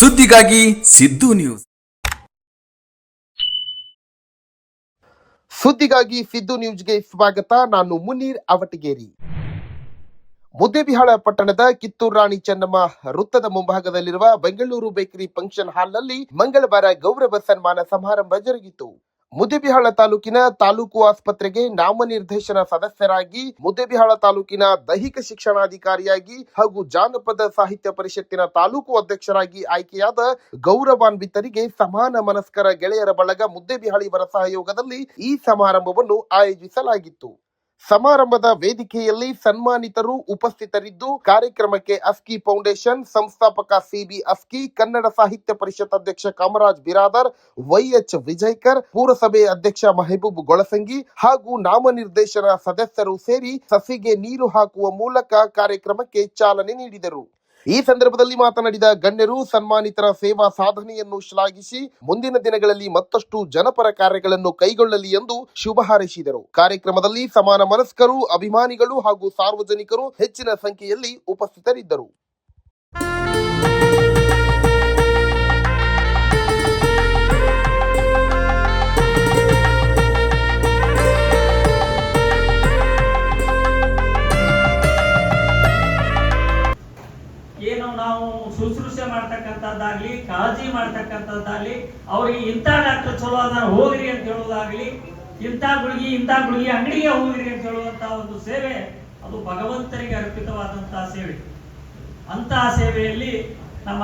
ಸುದ್ದಿಗಾಗಿ ಸಿದ್ದು ನ್ಯೂಸ್. ಸುದ್ದಿಗಾಗಿ ಸಿದ್ದು ನ್ಯೂಸ್ಗೆ ಸ್ವಾಗತ, ನಾನು ಮುನೀರ್ ಅವಟಗೇರಿ. ಮುದ್ದೇಬಿಹಾಳ ಪಟ್ಟಣದ ಕಿತ್ತೂರು ರಾಣಿ ಚೆನ್ನಮ್ಮ ವೃತ್ತದ ಮುಂಭಾಗದಲ್ಲಿರುವ ಬೆಂಗಳೂರು ಬೇಕರಿ ಫಂಕ್ಷನ್ ಹಾಲ್ನಲ್ಲಿ ಮಂಗಳವಾರ ಗೌರವ ಸನ್ಮಾನ ಸಮಾರಂಭ ಜರುಗಿತು. ಮುದ್ದೇಬಿಹಾಳ ತಾಲೂಕಿನ ತಾಲೂಕು ಆಸ್ಪತ್ರೆಗೆ ನಾಮನಿರ್ದೇಶನ ಸದಸ್ಯರಾಗಿ ಮುದ್ದೇಬಿಹಾಳ ತಾಲೂಕಿನ ದೈಹಿಕ ಶಿಕ್ಷಣಾಧಿಕಾರಿಯಾಗಿ ಹಾಗೂ ಜಾನಪದ ಸಾಹಿತ್ಯ ಪರಿಷತ್ತಿನ ತಾಲೂಕು ಅಧ್ಯಕ್ಷರಾಗಿ ಆಯ್ಕೆಯಾದ ಗೌರವಾನ್ವಿತರಿಗೆ ಸಮಾನ ಮನಸ್ಕರ ಗೆಳೆಯರ ಬಳಗ ಮುದ್ದೇಬಿಹಾಳಿವರ ಸಹಯೋಗದಲ್ಲಿ ಈ ಸಮಾರಂಭವನ್ನು ಆಯೋಜಿಸಲಾಗಿತ್ತು. ಸಮಾರಂಭದ ವೇದಿಕೆಯಲ್ಲಿ ಸನ್ಮಾನಿತರು ಉಪಸ್ಥಿತರಿದ್ದು, ಕಾರ್ಯಕ್ರಮಕ್ಕೆ ಅಸ್ಕಿ ಫೌಂಡೇಶನ್, ಸಂಸ್ಥಾಪಕ ಸಿಬಿ ಅಸ್ಕಿ, ಕನ್ನಡ ಸಾಹಿತ್ಯ ಪರಿಷತ್ ಅಧ್ಯಕ್ಷ ಕಾಮರಾಜ್ ಬಿರಾದರ್ ವೈಎಚ್ ವಿಜಯ್ಕರ್, ಪುರಸಭೆ ಅಧ್ಯಕ್ಷ ಮೆಹಬೂಬ್ ಗೊಳಸಂಗಿ ಹಾಗೂ ನಾಮನಿರ್ದೇಶನ ಸದಸ್ಯರು ಸೇರಿ ಸಸಿಗೆ ನೀರು ಹಾಕುವ ಮೂಲಕ ಕಾರ್ಯಕ್ರಮಕ್ಕೆ ಚಾಲನೆ ನೀಡಿದರು. ಈ ಸಂದರ್ಭದಲ್ಲಿ ಮಾತನಾಡಿದ ಗಣ್ಯರು ಸನ್ಮಾನಿತರ ಸೇವಾ ಸಾಧನೆಯನ್ನು ಶ್ಲಾಘಿಸಿ, ಮುಂದಿನ ದಿನಗಳಲ್ಲಿ ಮತ್ತಷ್ಟು ಜನಪರ ಕಾರ್ಯಗಳನ್ನು ಕೈಗೊಳ್ಳಲಿ ಎಂದು ಶುಭ ಹಾರೈಸಿದರು. ಕಾರ್ಯಕ್ರಮದಲ್ಲಿ ಸಮಾನ ಮನಸ್ಕರು, ಅಭಿಮಾನಿಗಳು ಹಾಗೂ ಸಾರ್ವಜನಿಕರು ಹೆಚ್ಚಿನ ಸಂಖ್ಯೆಯಲ್ಲಿ ಉಪಸ್ಥಿತರಿದ್ದರು. ಮಾಡ್ತಕ್ಕಂಥದ್ದಾಗ್ಲಿ, ಕಾಳಜಿ ಮಾಡ್ತಕ್ಕಂಥದ್ದಾಗ್ಲಿ, ಅವ್ರಿಗೆ ಇಂಥ ಡಾಕ್ಟರ್ ಚಲೋ ಅದಾರ ಹೋಗ್ರಿ ಅಂತ ಹೇಳೋದಾಗ್ಲಿ, ಇಂಥ ಗುಳಿಗೆ ಇಂಥ ಗುಳಿಗೆ ಅಂಗಡಿಗೆ ಹೋಗ್ರಿ ಅಂತ ಹೇಳುವಂತ ಒಂದು ಸೇವೆ, ಅದು ಭಗವಂತರಿಗೆ ಅರ್ಪಿತವಾದಂತಹ ಸೇವೆ. ಅಂತಹ ಸೇವೆಯಲ್ಲಿ ನಮ್ಮ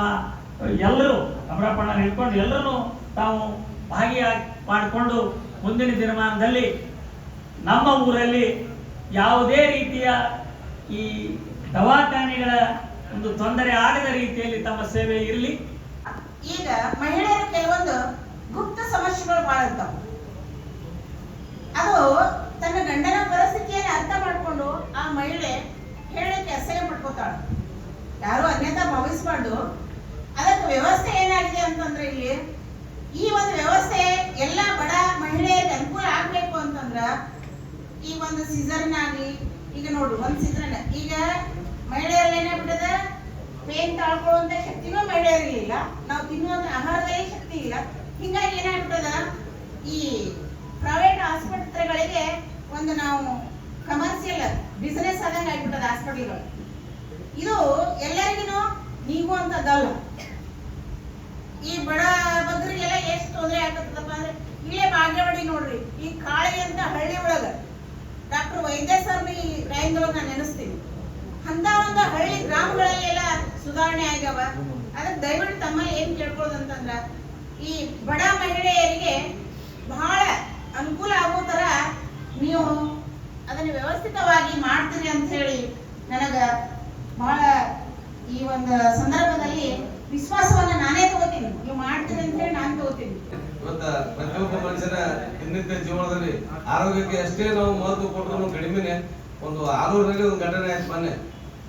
ಎಲ್ಲರೂ, ಅಮರಪ್ಪಣ್ಣ ಹಿಡ್ಕೊಂಡು ಎಲ್ಲರೂ ತಾವು ಭಾಗಿಯಾಗಿ ಮಾಡಿಕೊಂಡು ಮುಂದಿನ ದಿನಮಾನದಲ್ಲಿ ನಮ್ಮ ಊರಲ್ಲಿ ಯಾವುದೇ ರೀತಿಯ ಈ ದವಾಖಾನೆಗಳ ಒಂದು ತೊಂದರೆ ಆಗದ ರೀತಿಯಲ್ಲಿ ತಮ್ಮ ಸೇವೆ ಇರಲಿ. ಈಗ ಮಹಿಳೆಯರ ಕೆಲವೊಂದು ಗುಪ್ತ ಸಮಸ್ಯೆಗಳು ಬಹಳ ಇರ್ತಾವ. ಅದು ತನ್ನ ಗಂಡನ ಪರಿಸ್ಥಿತಿಯನ್ನು ಅರ್ಥ ಮಾಡಿಕೊಂಡು ಆ ಮಹಿಳೆ ಹೇಳಕ್ಕೆ ಅಸಹ್ಯ ಪಡ್ಕೋತಾಳ ಯಾರು ಅನ್ಯತಾ ಭಾವಿಸ್ಬಾರ್ದು. ಅದಕ್ಕೆ ವ್ಯವಸ್ಥೆ ಏನಾಗಿದೆ ಅಂತಂದ್ರೆ ಇಲ್ಲಿ ಈ ಒಂದು ವ್ಯವಸ್ಥೆ ಎಲ್ಲ ಬಡ ಮಹಿಳೆಯರಿಗೆ ಅನುಕೂಲ ಆಗ್ಬೇಕು ಅಂತಂದ್ರ ಈ ಒಂದು ಸೀಸರ್ನಾಗ್ಲಿ ಈಗ ನೋಡು, ಒಂದ್ ಸೀಸನ್ ಈಗ ಮಹಿಳೆಯರಲ್ಲಿ ಬಿಡದೆ ಪೇನ್ ತಾಳ್ಕೊಳ್ಳುವಂತ ಶಕ್ತಿನೂ ಮಹಿಳೆಯರಿಗಿಲ್ಲ ನಾವು ತಿನ್ನುವಂತ ಆಹಾರದಲ್ಲಿ ಶಕ್ತಿ ಇಲ್ಲ. ಹಿಂಗಾಗಿ ಏನಾಗ್ಬಿಟ್ಟದ? ಈ ಪ್ರೈವೇಟ್ ಆಸ್ಪತ್ರೆಗಳಿಗೆ ಒಂದು ನಾವು ಕಮರ್ಷಿಯಲ್ ಬಿಸಿನೆಸ್ ಆದಂಗೆ ಆಗ್ಬಿಟ್ಟದ ಹಾಸ್ಪಿಟಲ್ಗಳು ಇದು ಎಲ್ಲರಿಗೂ ಅಂತದಲ್ಲ ಈ ಬಡ ಬಗ್ಗರಿಗೆಲ್ಲ ಎಷ್ಟು ತೊಂದರೆ ಆಗತ್ತದಪ್ಪ ಅಂದ್ರೆ, ಇಲ್ಲೇ ಬಾಗೇವಾಡಿ ನೋಡ್ರಿ, ಈ ಕಾಳಿ ಅಂತ ಹಳ್ಳಿ ಒಳಗ. ಡಾಕ್ಟರ್ ವೈದ್ಯ ಸರ್ನಿ ರಾಯಂದೊಳಗ ನಾನು ನೆನೆಸ್ತೀನಿ. ಅಂತ ಒಂದು ಹಳ್ಳಿ ಗ್ರಾಮಗಳಲ್ಲೆಲ್ಲ ಸುಧಾರಣೆ ಆಗ್ಯಾವ. ಅದಕ್ಕೆ ದಯವಿಟ್ಟು ತಮ್ಮ ಏನ್ ಕೇಳ್ಕೊಳ್ಳೋದಂತಂದ್ರ, ಈ ಬಡ ಮಹಿಳೆಯರಿಗೆ ಬಹಳ ಅನುಕೂಲ ಆಗೋ ತರ ನೀವು ಅದನ್ನ ವ್ಯವಸ್ಥಿತವಾಗಿ ಮಾಡ್ತೀರಿ ಅಂತ ಹೇಳಿ ನನಗ ಬಹಳ ಈ ಒಂದು ಸಂದರ್ಭದಲ್ಲಿ ವಿಶ್ವಾಸವನ್ನ ನಾನೇ ತಗೋತೀನಿ. ನೀವು ಮಾಡ್ತೀರಿ ಅಂತ ಹೇಳಿ ನಾನು ತಗೋತೀನಿ. ಪ್ರತಿಯೊಬ್ಬ ಮನುಷ್ಯನ ದಿನನಿತ್ಯ ಜೀವನದಲ್ಲಿ ಆರೋಗ್ಯಕ್ಕೆ ಅಷ್ಟೇ ನಾವು ಮಹತ್ವ ಕೊಟ್ಟರು ಕಡಿಮೆನೆ ಒಂದು ಆರೋಗ್ಯದಲ್ಲಿ ಒಂದು ಘಟನೆ ಮೊನ್ನೆ.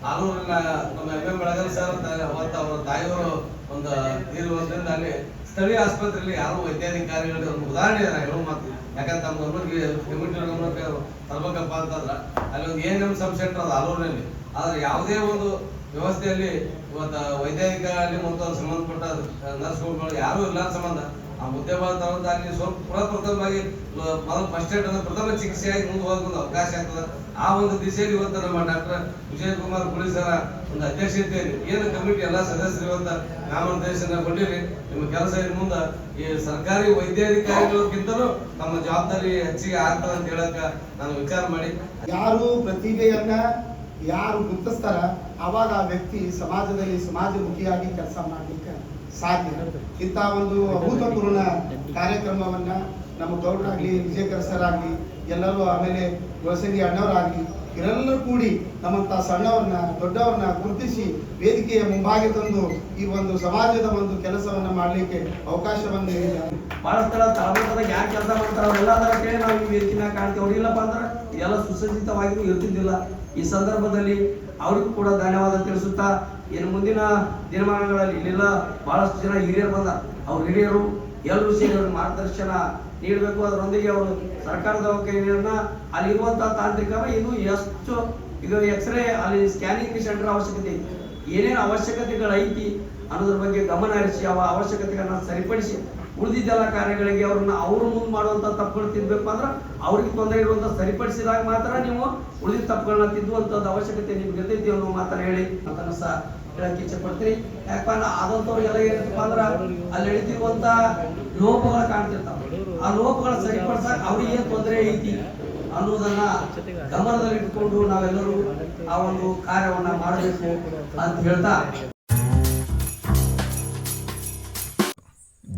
ಆಲೂರಿನ ನಮ್ಮ ಎಂ ಎಂ ಬೆಳಗಲ್ ಸರ್ ಅವತ್ತ ಅವರ ತಾಯಿಯವರು ಒಂದು ತೀರುವುದರಿಂದ ಅಲ್ಲಿ ಸ್ಥಳೀಯ ಆಸ್ಪತ್ರೆಯಲ್ಲಿ ಯಾರು ವೈದ್ಯಾಧಿಕಾರಿಗಳಿಗೆ ಒಂದು ಉದಾಹರಣೆ ಇದೆ, ಹೇಳೋ ಮಾತು. ಯಾಕಂದ್ರೆ ತಮ್ಮ ಗಮನಕ್ಕೆ ಕಮಿಟಿ ಗಮನಕ್ಕೆ ತರಬೇಕಪ್ಪ ಅಂತಂದ್ರೆ ಅಲ್ಲಿ ಒಂದು ಎನ್ ಎಂ ಸಬ್ ಸೆಂಟರ್ ಅದು ಆಲೂರಿನಲ್ಲಿ ಆದ್ರೆ ಯಾವುದೇ ಒಂದು ವ್ಯವಸ್ಥೆಯಲ್ಲಿ ಇವತ್ತು ವೈದ್ಯಾಧಿಕಾರಿ ಮತ್ತು ಸಂಬಂಧಪಟ್ಟ ನರ್ಸ್ಗಳು ಯಾರು ಇಲ್ಲ ಸಂಬಂಧ. ಆ ಮುದ್ದೆಬಾಳ ಅಲ್ಲಿ ಸ್ವಲ್ಪ ಪ್ರಥಮವಾಗಿ ಮೊದಲು ಫಸ್ಟ್ ಏಡ್ ಅಂದ್ರೆ ಪ್ರಥಮ ಚಿಕಿತ್ಸೆಯಾಗಿ ಮುಂದೆ ಹೋಗೋದು ಅವಕಾಶ ಆಗ್ತದೆ. ಆ ಒಂದು ದಿಸೆಯಲ್ಲಿ ಇವತ್ತು ನಮ್ಮ ಡಾಕ್ಟರ್ ವಿಜಯ್ ಕುಮಾರ್ ಪೊಲೀಸರ ಒಂದು ಅಧ್ಯಕ್ಷತೆಯಲ್ಲಿ ಏನು ಕಮಿಟಿ ಎಲ್ಲ ಸದಸ್ಯರು ಇವತ್ತ ನಾಮನಿರ್ದೇಶನ ಕೊಟ್ಟಿರಿ ನಿಮ್ಮ ಕೆಲಸ ಇನ್ನು ಮುಂದೆ ಈ ಸರ್ಕಾರಿ ವೈದ್ಯಾಧಿಕಾರಿಗಳಿಗಿಂತಲೂ ನಮ್ಮ ಜವಾಬ್ದಾರಿ ಹೆಚ್ಚಿಗೆ ಆಗ್ತದೆ ಅಂತ ಹೇಳಕ್ಕ ನಾನು ವಿಚಾರ ಮಾಡಿ. ಯಾರು ಪ್ರತಿಭೆಯನ್ನ ಯಾರು ಗುರುತಿಸ್ತಾರ, ಅವಾಗ ಆ ವ್ಯಕ್ತಿ ಸಮಾಜದಲ್ಲಿ ಸಮಾಜಮುಖಿಯಾಗಿ ಕೆಲಸ ಮಾಡ್ಲಿಕ್ಕೆ ಸಾಧ್ಯ. ಇಂಥ ಒಂದು ಅಭೂತಪೂರ್ಣ ಕಾರ್ಯಕ್ರಮವನ್ನ ನಮ್ಮ ಗೌಡರಾಗ್ಲಿ, ವಿಜಯಕರ ಸರ್ ಆಗ್ಲಿ ಎಲ್ಲರೂ ಆಮೇಲೆ ಗೋಸಂಗಿ ಅಣ್ಣವರಾಗ್ಲಿ, ಇವರೆಲ್ಲರೂ ಕೂಡಿ ನಮ್ಮಂತ ಸಣ್ಣವ್ರನ್ನ, ದೊಡ್ಡವ್ರನ್ನ ಗುರುತಿಸಿ ವೇದಿಕೆಯ ಮುಂಭಾಗ ತಂದು ಈ ಒಂದು ಸಮಾಜದ ಒಂದು ಕೆಲಸವನ್ನ ಮಾಡಲಿಕ್ಕೆ ಅವಕಾಶವನ್ನು ನೀಡಿದ್ದಾರೆ. ಸ್ಥಳ ತಳಮಟ್ಟದಾಗ ಯಾರು ಕೆಲಸ ಮಾಡ್ತಾರೆ ಅವರೆಲ್ಲ ಕೇಳಿ ನಾವು ಈ ವೇದಿಕೆನ ಕಾಣ್ತೀವಿ. ಅವ್ರಿಲ್ಲಪ್ಪ ಅಂದ್ರೆ ಎಲ್ಲ ಸುಸಜ್ಜಿತವಾಗಿಯೂ ಇರ್ತಿದ್ದಿಲ್ಲ. ಈ ಸಂದರ್ಭದಲ್ಲಿ ಅವ್ರಿಗೂ ಕೂಡ ಧನ್ಯವಾದ ತಿಳಿಸುತ್ತಾ ಇನ್ನು ಮುಂದಿನ ದಿನಮಾನಗಳಲ್ಲಿ ಇಲ್ಲೆಲ್ಲ ಬಹಳಷ್ಟು ಜನ ಹಿರಿಯರು ಬಂದ. ಅವ್ರ ಹಿರಿಯರು ಎಲ್ಲರೂ ಸೇರಿ ಮಾರ್ಗದರ್ಶನ ನೀಡಬೇಕು. ಅದರೊಂದಿಗೆ ಅವರು ಸರ್ಕಾರದ ಕೈಗಳನ್ನ ಅಲ್ಲಿರುವಂತಹ ತಾಂತ್ರಿಕ ಇದು ಎಷ್ಟು ಈಗ ಎಕ್ಸ್ರೇ ಅಲ್ಲಿ ಸ್ಕ್ಯಾನಿಂಗ್ ಸೆಂಟರ್ ಅವಶ್ಯಕತೆ ಐತಿ. ಏನೇನು ಅವಶ್ಯಕತೆಗಳೈತಿ ಅನ್ನೋದ್ರ ಬಗ್ಗೆ ಗಮನ ಹರಿಸಿ ಅವ ಅವಶ್ಯಕತೆಗಳನ್ನ ಸರಿಪಡಿಸಿ ಉಳಿದಿದ್ದೆಲ್ಲ ಕಾರ್ಯಗಳಿಗೆ ಅವ್ರನ್ನ ಅವ್ರ ಮುಂದೆ ಮಾಡುವಂತ ತಪ್ಪುಗಳು ತಿದ್ದಬೇಕು ಅಂದ್ರೆ ಅವ್ರಿಗೆ ತೊಂದರೆ ಇರುವಂತ ಸರಿಪಡಿಸಿದಾಗ ಮಾತ್ರ ನೀವು ಉಳಿದ ತಪ್ಪುಗಳನ್ನ ತಿದ್ದುವಂಥದ್ದು ಅವಶ್ಯಕತೆ ನಿಮ್ಗೆ ಇರ್ತೈತಿ ಅನ್ನೋ ಮಾತ್ರ ಹೇಳಿ ಅಂತ ಸಹ ಹೇಳಕ್ಕೆ ಇಚ್ಛೆ ಪಡ್ತೀನಿ ಅಂದ್ರೆ ಆದಂತವ್ರಿಗೆಲ್ಲ ಏನಪ್ಪ ಅಂದ್ರ ಅಲ್ಲಿ ಹೇಳ್ತಿರುವಂತ ಲೋಪಗಳು ಕಾಣ್ತಿರ್ತಾವ. ಆ ಲೋಪಗಳ ಸರಿಪಡಿಸಕ್ ಅವ್ರಿಗೆ ಏನ್ ತೊಂದರೆ ಐತಿ ಅನ್ನೋದನ್ನ ಗಮನದಲ್ಲಿಟ್ಟುಕೊಂಡು ನಾವೆಲ್ಲರೂ ಆ ಒಂದು ಕಾರ್ಯವನ್ನ ಮಾಡಬೇಕು ಅಂತ ಹೇಳ್ತಾ